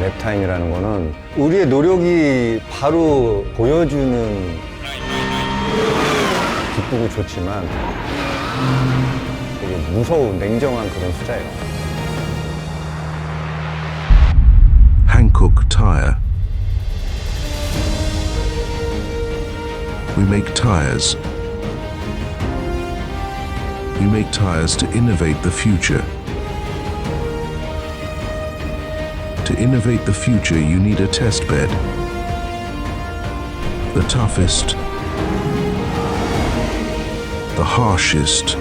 랩타임이라는 거는 우리의 노력이 바로 보여주는 기쁘고 좋지만 되게 무서운 냉정한 그런 숫자예요. Hankook Tire. We make tires. We make tires to innovate the future. To innovate the future, you need a test bed. The toughest, the harshest,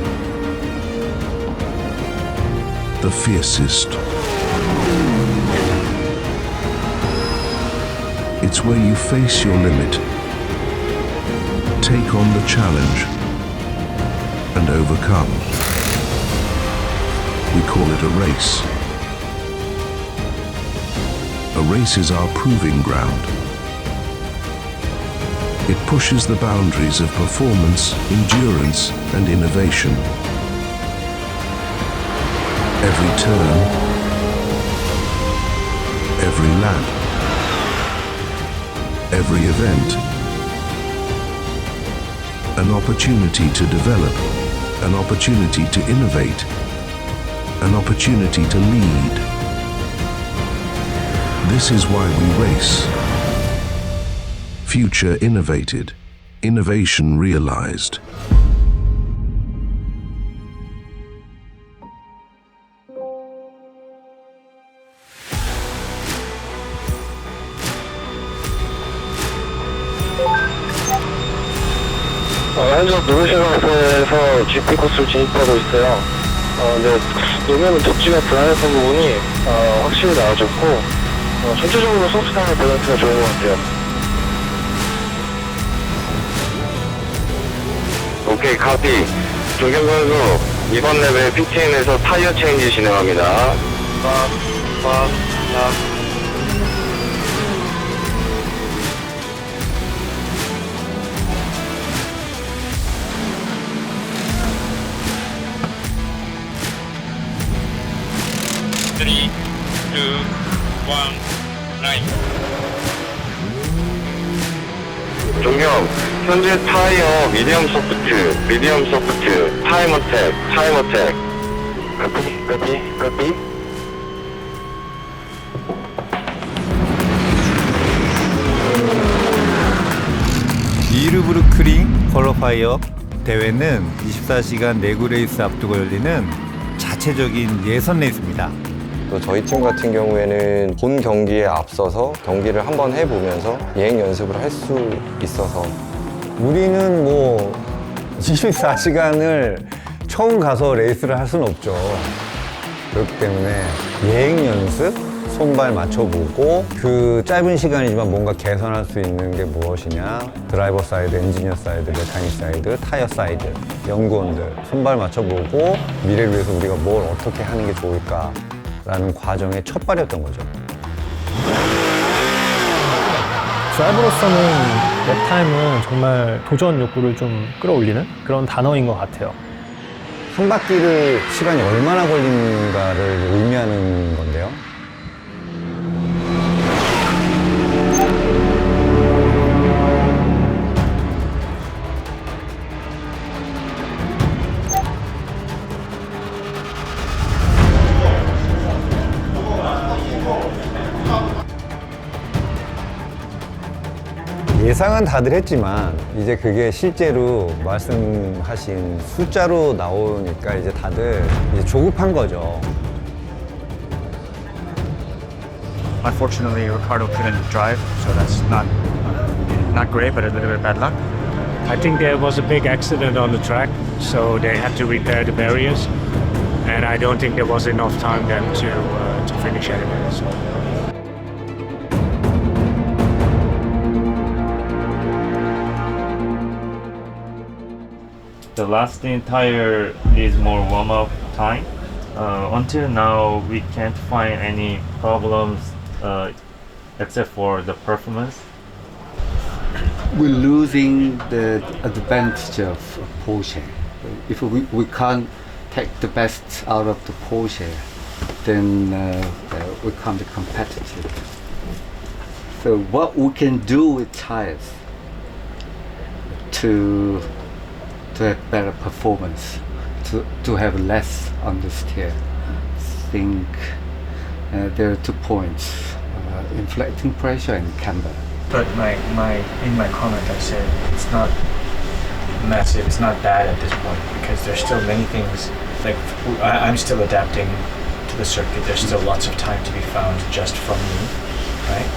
the fiercest. It's where you face your limit, take on the challenge, and overcome. We call it a race. A race is our proving ground. It pushes the boundaries of performance, endurance, and innovation. Every turn, every lap, every event. An opportunity to develop, an opportunity to innovate, an opportunity to lead. This is why we race. Future innovated, innovation realized. 어, 현재 노르시가스에서 GP 코스를 진입하고 있어요. 어, 근데 노면은 독지가 불안했던 부분이 어, 확실히 나아졌고 어, 전체적으로 소프트웨어 밸런스가 좋은 것 같아요. 오케이, 카피. 조경 선수, 이번 랩에 PTN에서 타이어 체인지 진행합니다. 빡, 빡, 빡. One, nine. 종경, 현재 타이어 미디엄 소프트, 미디엄 소프트, 타임 어택, 타임 어택. 커피, 커피, 커피. 이르브루크링 퀄러파이어 대회는 24시간 내구 레이스 앞두고 열리는 자체적인 예선 레이스입니다. 또 저희 팀 같은 경우에는 본 경기에 앞서서 경기를 한번 해보면서 예행 연습을 할 수 있어서. 우리는 뭐 24시간을 처음 가서 레이스를 할 수는 없죠. 그렇기 때문에 예행 연습, 손발 맞춰보고 그 짧은 시간이지만 뭔가 개선할 수 있는 게 무엇이냐? 드라이버 사이드, 엔지니어 사이드, 메카닉 사이드, 타이어 사이드 연구원들 손발 맞춰보고 미래를 위해서 우리가 뭘 어떻게 하는 게 좋을까 라는 과정의 첫 발이었던 거죠. 드라이버로서는 랩타임은 정말 도전 욕구를 좀 끌어올리는 그런 단어인 것 같아요. 한 바퀴를 시간이 얼마나 걸리는가를 의미하는 건데요. 예상은 다들 했지만 이제 그게 실제로 말씀하신 숫자로 나오니까 이제 다들 이제 조급한 거죠. Unfortunately, Ricardo couldn't drive, so that's not not great, but a little bit bad luck. I think there was a big accident on the track, so they had to repair the barriers, and I don't think there was enough time then to uh, to finish anyway. So. The last entire needs more warm up time. Uh, until now, we can't find any problems uh, except for the performance. we're losing the advantage of Porsche. If we, we can't take the best out of the Porsche, then uh, uh, we can't be competitive. So what we can do with tires to to have better performance, to to have less on the steer. think uh, there are two points: uh, inflecting pressure and camber. But my, my in my comment I said it's not massive, it's not bad at this point because there's still many things like I, I'm still adapting to the circuit. There's still lots of time to be found just from me, right?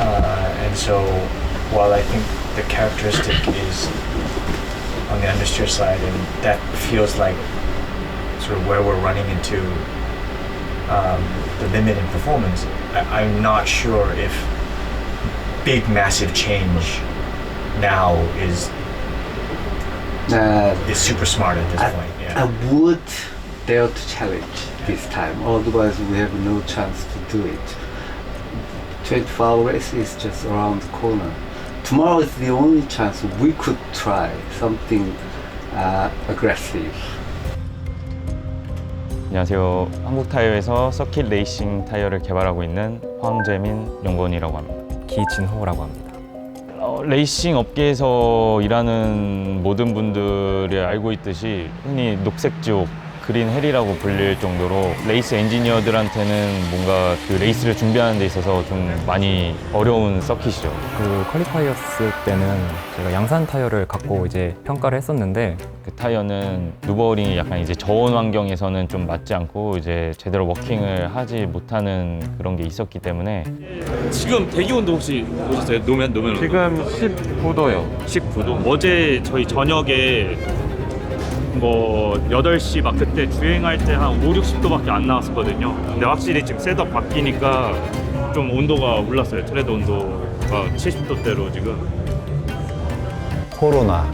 Uh, and so while I think the characteristic is on the understeer side, and that feels like sort of where we're running into um, the limit in performance. I, I'm not sure if big, massive change now is Uh, is super smart at this I, point. Yeah. I would dare to challenge this time, otherwise we have no chance to do it. 24 hour race is just around the corner. Tomorrow is the only chance we could try something uh, aggressive. 안녕하세요. 한국 타이어에서 서킷 레이싱 타이어를 개발하고 있는 황재민 연구원이라고 합니다. 기진호라고 합니다. 어, 레이싱 업계에서 일하는 모든 분들이 알고 있듯이 흔히 녹색 지옥, 그린 헬이라고 불릴 정도로 레이스 엔지니어들한테는 뭔가 그 레이스를 준비하는 데 있어서 좀 많이 어려운 서킷이죠. 그 퀄리파이어스 때는 제가 양산 타이어를 갖고 이제 평가를 했었는데 그 타이어는 누버링이 약간 이제 저온 환경에서는 좀 맞지 않고 이제 제대로 워킹을 하지 못하는 그런 게 있었기 때문에 지금 대기 온도 혹시 보셨어요? 노면 노면 온도? 지금 19도요. 19도. 어제 저희 저녁에 뭐 8시 막 그때 주행할 때 한 5, 60도밖에 안 나왔었거든요. 근데 확실히 지금 셋업 바뀌니까 좀 온도가 올랐어요. 트레드 온도가 70도대로 지금. 코로나,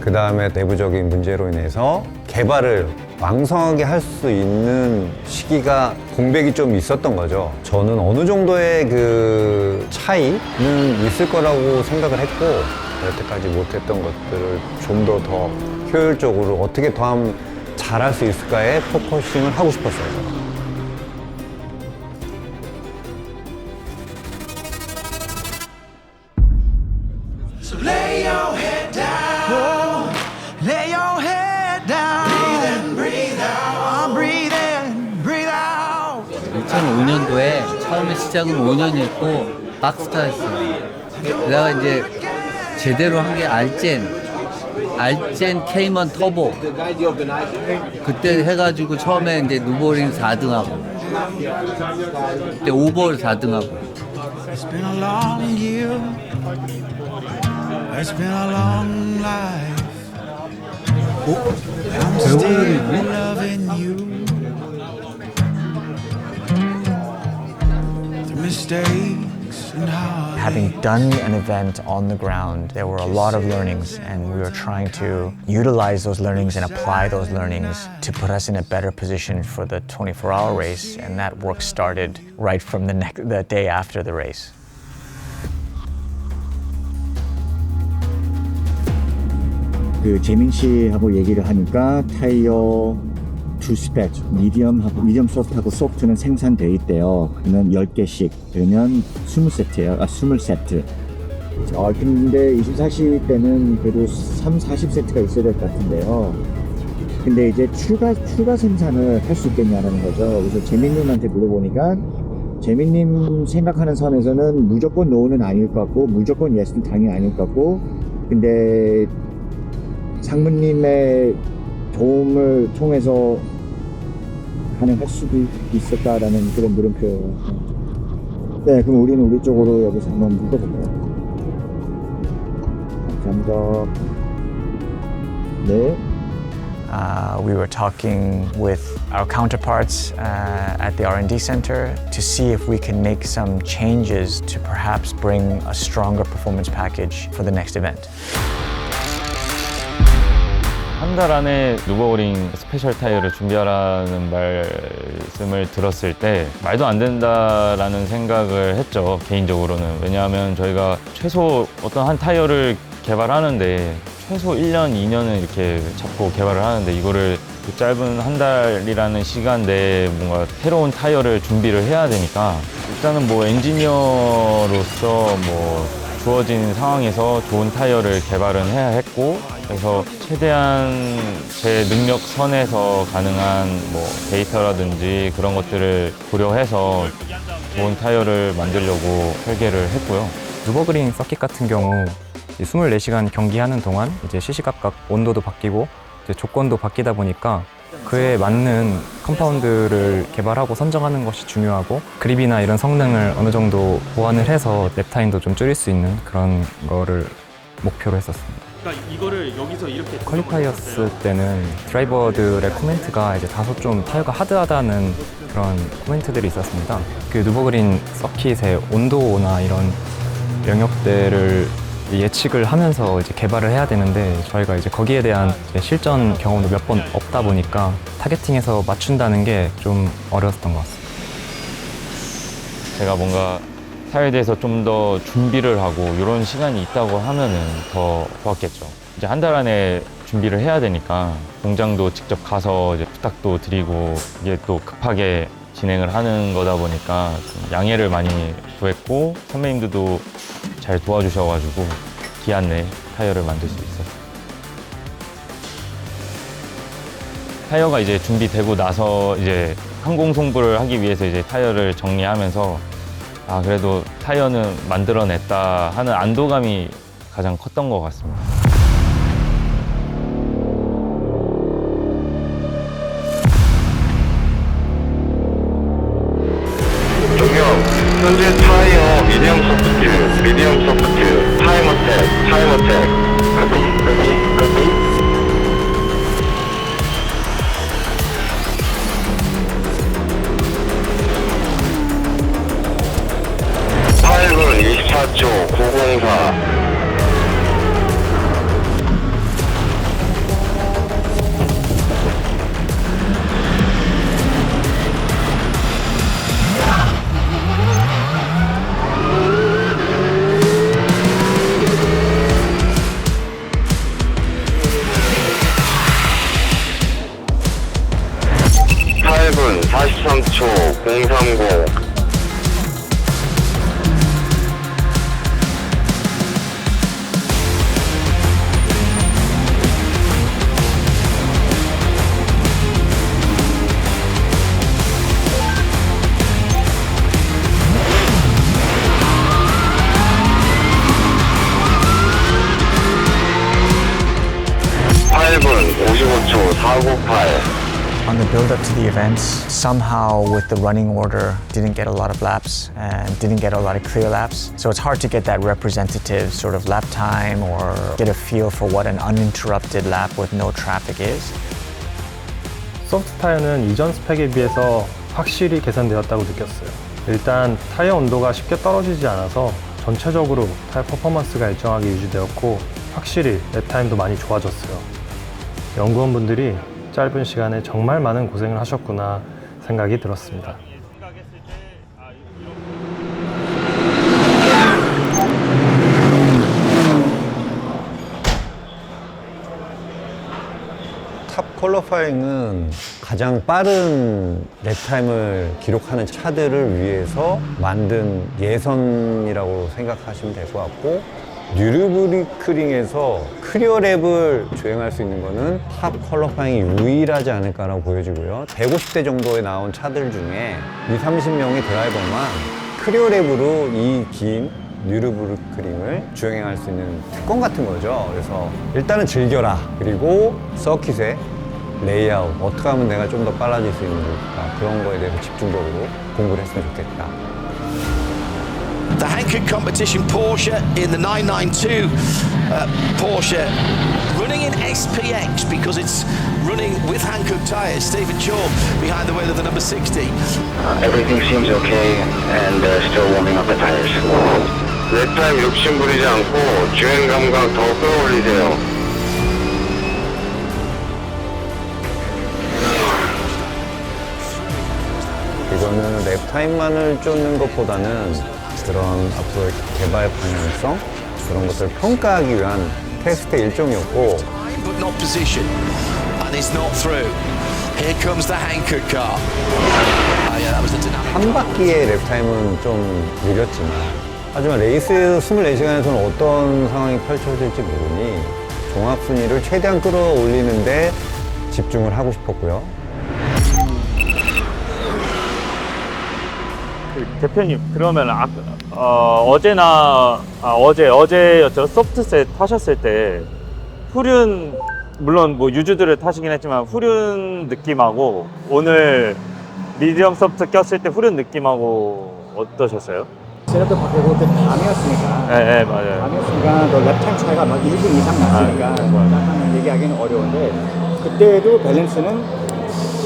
그 다음에 내부적인 문제로 인해서 개발을 왕성하게 할 수 있는 시기가 공백이 좀 있었던 거죠. 저는 어느 정도의 그 차이는 있을 거라고 생각을 했고, 여태까지 못했던 것들을 좀 더 더 효율적으로 어떻게 더 잘할 수 있을까에 포커싱을 하고 싶었어요. 시작은 5년이었고 박스타였어요. 그다가 이제 제대로 한 게 알젠, 알젠 케이먼 터보. 그때 해가지고 처음에 이제 누보링 4등하고, 그때 오버 4등하고. It's been a long year. It's been a long life. I'm still loving you. Having done an event on the ground, there were a lot of learnings, and we were trying to utilize those learnings and apply those learnings to put us in a better position for the 24 hour race. And that work started right from the, next, the day after the race. 그 재민 씨하고 얘기를 하니까 타이어 두 스펙, 미디엄하고 미디엄 소프트하고 소프트는 생산돼 있대요. 그러면 10개씩 그러면 20세트예요. 아, 20세트. 어, 근데 24시 때는 그래도 3, 40세트가 있어야 될 것 같은데요. 근데 이제 추가 추가 생산을 할 수 있겠냐라는 거죠. 그래서 재민님한테 물어보니까 재민님 생각하는 선에서는 무조건 노는 아닐 것 같고 무조건 예스는 당연히 아닐 것 같고 근데 상무님의 도움을 통해서 가능할 수도 있을까라는 그런 물음표예요. 네, 그럼 우리는 우리 쪽으로 여기서 한번 물어볼게요. 감사합니다. 네. Uh, we were talking with our counterparts uh, at the R&D center to see if we can make some changes to perhaps bring a stronger performance package for the next event. 한 달 안에 누버링 스페셜 타이어를 준비하라는 말씀을 들었을 때 말도 안 된다라는 생각을 했죠 개인적으로는. 왜냐하면 저희가 최소 어떤 한 타이어를 개발하는데 최소 1년, 2년은 이렇게 잡고 개발을 하는데 이거를 그 짧은 한 달이라는 시간 내에 뭔가 새로운 타이어를 준비를 해야 되니까 일단은 뭐 엔지니어로서 뭐 주어진 상황에서 좋은 타이어를 개발은 해야 했고 그래서 최대한 제 능력 선에서 가능한 뭐 데이터라든지 그런 것들을 고려해서 좋은 타이어를 만들려고 설계를 했고요. 누버그린 서킷 같은 경우 24시간 경기하는 동안 이제 시시각각 온도도 바뀌고 조건도 바뀌다 보니까 그에 맞는 컴파운드를 개발하고 선정하는 것이 중요하고 그립이나 이런 성능을 어느 정도 보완을 해서 랩타임도 좀 줄일 수 있는 그런 거를 목표로 했었습니다. 그러니까 이거를 여기서 이렇게 퀄리파이어스 때는 드라이버들의 코멘트가 이제 다소 좀 타이어가 하드하다는 그런 코멘트들이 있었습니다. 그 누버그린 서킷의 온도나 이런 영역대를 예측을 하면서 이제 개발을 해야 되는데 저희가 이제 거기에 대한 이제 실전 경험도 몇 번 없다 보니까 타겟팅해서 맞춘다는 게 좀 어려웠던 것 같습니다. 제가 뭔가 타이어에 대해서 좀 더 준비를 하고 이런 시간이 있다고 하면은 더 좋았겠죠. 이제 한 달 안에 준비를 해야 되니까 공장도 직접 가서 이제 부탁도 드리고 이게 또 급하게 진행을 하는 거다 보니까 좀 양해를 많이 구했고 선배님들도 잘 도와주셔가지고 기한 내에 타이어를 만들 수 있었어요. 타이어가 이제 준비되고 나서 이제 항공 송부를 하기 위해서 이제 타이어를 정리하면서 아 그래도 타이어는 만들어냈다 하는 안도감이 가장 컸던 것 같습니다. 24초 904 On the build up to the events, somehow with the running order, didn't get a lot of laps and didn't get a lot of clear laps. So it's hard to get that representative sort of lap time or get a feel for what an uninterrupted lap with no traffic is. 소프트 타이어는 이전 스펙에 비해서 확실히 개선되었다고 느꼈어요. 일단 타이어 온도가 쉽게 떨어지지 않아서 전체적으로 타이어 퍼포먼스가 일정하게 유지되었고 확실히 랩타임도 많이 좋아졌어요. 연구원분들이 짧은 시간에 정말 많은 고생을 하셨구나 생각이 들었습니다. 탑 퀄러파잉은 가장 빠른 랩타임을 기록하는 차들을 위해서 만든 예선이라고 생각하시면 될 것 같고 뉴르브리크링에서 크리어 랩을 주행할 수 있는 거는 탑 퀄러파잉이 유일하지 않을까라고 보여지고요. 150대 정도에 나온 차들 중에 2, 30명의 드라이버만 크리어 랩으로 이 긴 뉴르브르크링을 주행할 수 있는 특권 같은 거죠. 그래서 일단은 즐겨라. 그리고 서킷의 레이아웃, 어떻게 하면 내가 좀 더 빨라질 수 있는가 그런 거에 대해서 집중적으로 공부를 했으면 좋겠다. The Hankook competition Porsche in the 992 uh, Porsche running in SPX because it's running with Hankook tyres. Stephen Shaw behind the wheel of the number 60. Uh, everything seems okay and uh, still warming up the tires. 랩타임 욕심 부리지 않고 주행 감각 더 끌어올리세요. 이거는 랩타임만을 쫓는 것보다는 그런 앞으로의 개발 방향성 그런 것들을 평가하기 위한 테스트 일종이었고 But not position. And it's not through. Here comes the Hankook car. 한 바퀴의 랩 타임은 좀 느렸지만 하지만 레이스 24시간에서는 어떤 상황이 펼쳐질지 모르니 종합 순위를 최대한 끌어올리는데 집중을 하고 싶었고요. 그 대표님 그러면 아, 어, 어제나 아, 어제 어제였죠 소프트셋 타셨을 때 후륜 물론 뭐 유주들을 타시긴 했지만 후륜 느낌하고 오늘 미디엄 소프트 꼈을 때 후륜 느낌하고 어떠셨어요? 바꾸고 그 밤이었으니까 네, 네 맞아요. 밤이었으니까 너 랩타임 차이가 막 1분 이상 났으니까 약간 얘기하기는 어려운데 그때도 밸런스는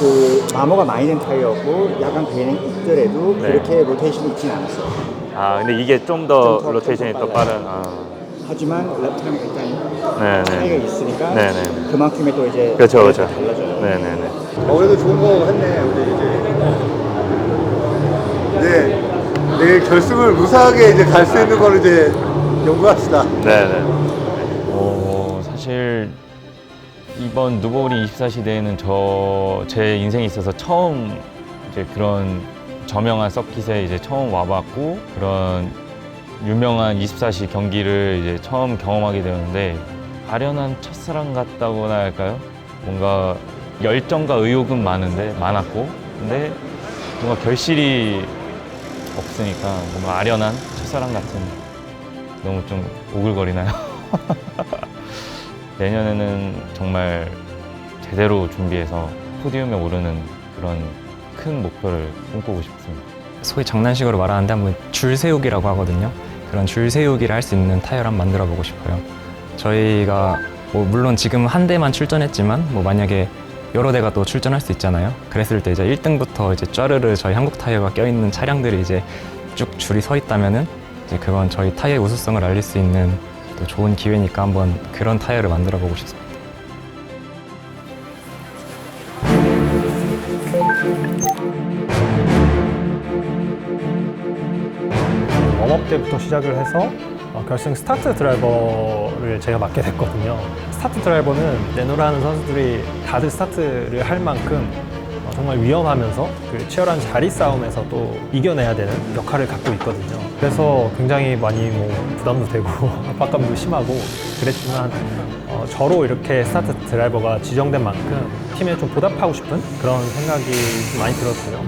그 마모가 많이 된 타이어였고 약간 배는 있더라도 네. 그렇게 로테이션이 있진 않았어요. 아 근데 이게 좀 더 좀 더 로테이션이 더 빠른. 아. 하지만 랩타임 일단 네, 차이가 네. 있으니까 네, 네. 그만큼의 또 이제 그렇죠, 그렇죠. 달라져요. 네, 네, 네. 어, 그래도 좋은 거 했네, 우리 이제. 네, 내일 결승을 무사하게 이제 갈 수 있는 걸 이제 연구합시다. 네, 네. 어, 사실 이번 누보리 24시대에는 저 제 인생에 있어서 처음 이제 그런 저명한 서킷에 이제 처음 와봤고 그런 유명한 24시 경기를 이제 처음 경험하게 되었는데 아련한 첫사랑 같다고나 할까요? 뭔가 열정과 의욕은 많은데 많았고 근데 뭔가 결실이 없으니까 뭔가 아련한 첫사랑 같은 너무 좀 오글거리나요? 내년에는 정말 제대로 준비해서 포디움에 오르는 그런 큰 목표를 꿈꾸고 싶습니다. 소위 장난식으로 말하는데 한번 줄 세우기라고 하거든요. 그런 줄 세우기를 할 수 있는 타이어를 한번 만들어 보고 싶어요. 저희가 뭐 물론 지금 한 대만 출전했지만 뭐 만약에 여러 대가 또 출전할 수 있잖아요. 그랬을 때 이제 1등부터 이제 쫘르르 저희 한국 타이어가 껴있는 차량들이 이제 쭉 줄이 서 있다면은 이제 그건 저희 타이어의 우수성을 알릴 수 있는 또 좋은 기회니까 한번 그런 타이어를 만들어 보고 싶습니다. 웜업 때부터 시작을 해서 어, 결승 스타트 드라이버를 제가 맡게 됐거든요. 스타트 드라이버는 내노라는 선수들이 다들 스타트를 할 만큼 어, 정말 위험하면서 그 치열한 자리 싸움에서 또 이겨내야 되는 역할을 갖고 있거든요. 그래서 굉장히 많이 뭐 부담도 되고 압박감도 심하고 그랬지만 어, 저로 이렇게 스타트 드라이버가 지정된 만큼 팀에 좀 보답하고 싶은 그런 생각이 좀 많이 들었어요.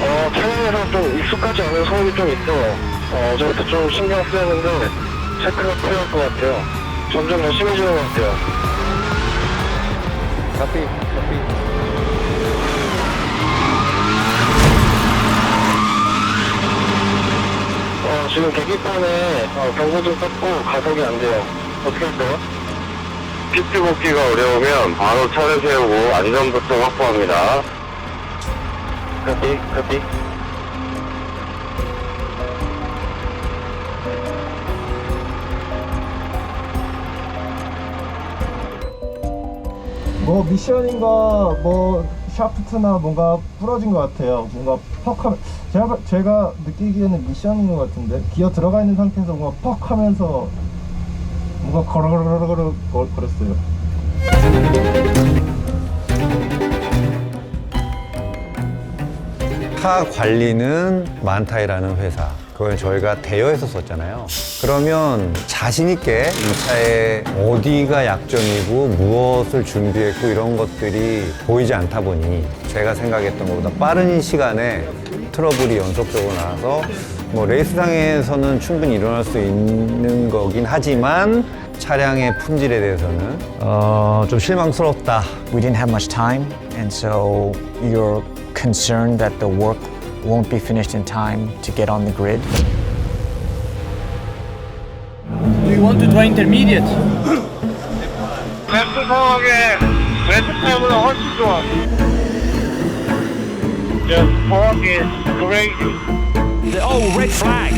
어, 차량에서 좀 익숙하지 않은 소음이 좀 있어요. 어, 어제부터 좀 신경 쓰였는데 체크가 필요할 것 같아요. 점점 더 심해지는 것 같아요. 카피, 카피. 어, 지금 계기판에 어, 경고등 떴고 가속이 안 돼요. 어떻게 할까요? 피트 복귀가 어려우면 바로 차를 세우고 안전부터 확보합니다. 카피, 카피. 뭐 미션인가 뭐 샤프트나 뭔가 부러진 것 같아요. 뭔가 퍽하면 제가 제가 느끼기에는 미션인 것 같은데 기어 들어가 있는 상태에서 뭔가 퍽하면서 뭔가 걸어걸어걸어 거렸어요. 차 관리는 만타이라는 회사. 그걸 저희가 대여해서 썼잖아요. 그러면 자신 있게 이 차에 어디가 약점이고 무엇을 준비했고 이런 것들이 보이지 않다 보니 제가 생각했던 것보다 빠른 시간에 트러블이 연속적으로 나와서 뭐 레이스장에서는 충분히 일어날 수 있는 거긴 하지만 차량의 품질에 대해서는 어, 좀 실망스럽다. We didn't have much time, and so you're concerned that the work won't be finished in time to get on the grid. Do you want to try intermediate? 랩스 상황에 랩스 타임보다 훨씬 좋아. Just park is crazy. Oh, red flag.